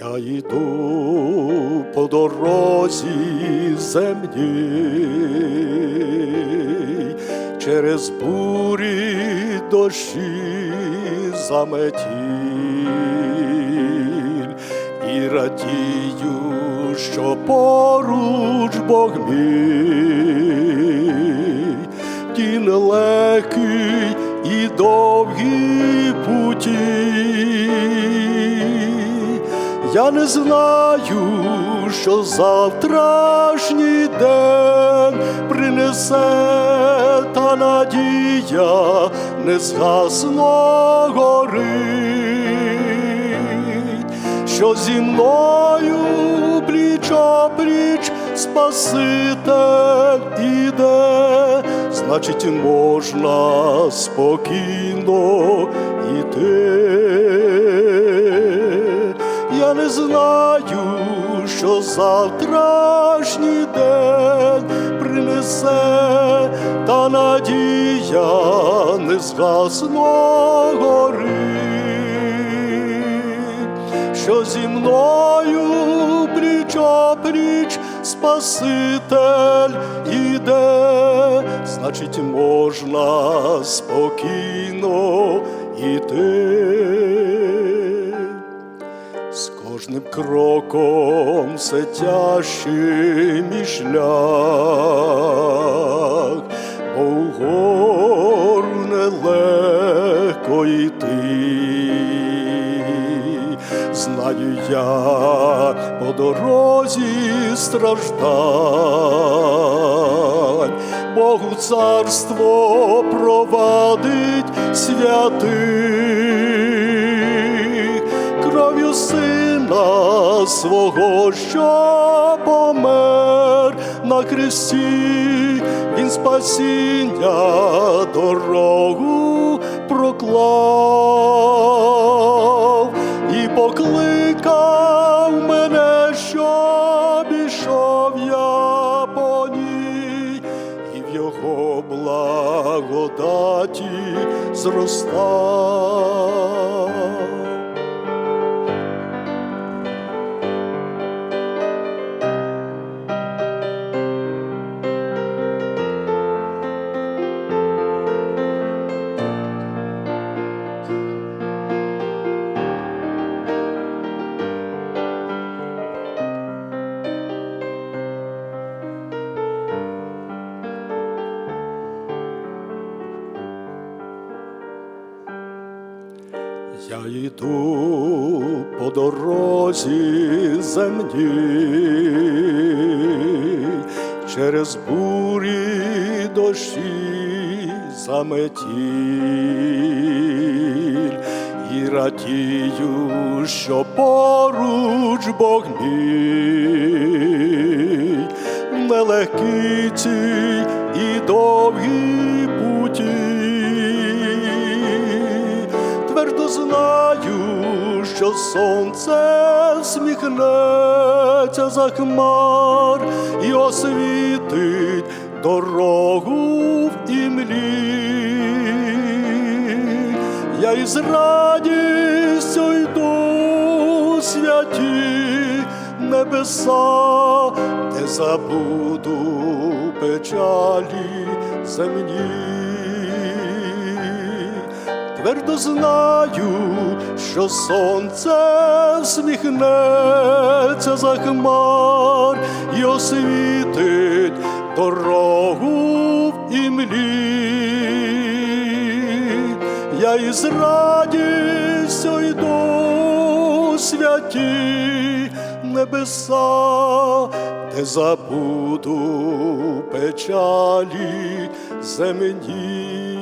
Я йду по дорозі земній, через бурі дощі заметіль. І радію, що поруч Бог мій, ті нелегкий і довгі путі. Я не знаю, що завтрашній день принесе та надія не згасно горить, що зі мною пліч опліч Спаситель іде, значить можна спокійно йти. Я не знаю, що завтрашній день принесе, та надія не згасно горить, що зі мною пліч опліч Спаситель іде, значить можна спокійно іти. З кожним кроком все тяжчий мій шлях, бо вгору нелегко йти. Знаю я по дорозі страждань, Богу царство провадить святих кров'ю сина свого, що помер на хресті, він спасіння дорогу проклав благодаті зростав. Я йду по дорозі земній, через бурі дощі заметіль. І радію, що поруч Бог мій, нелегкі ці і довгі путі знаю, що сонце сміхнеться за хмар і освітить дорогу в імлі. Я із радістю йду святі небеса, де забуду печалі земні твердо знаю, що сонце всміхнеться за хмар і освітить дорогу в імлі. Я із радістю йду святі небеса, де забуду печалі земні.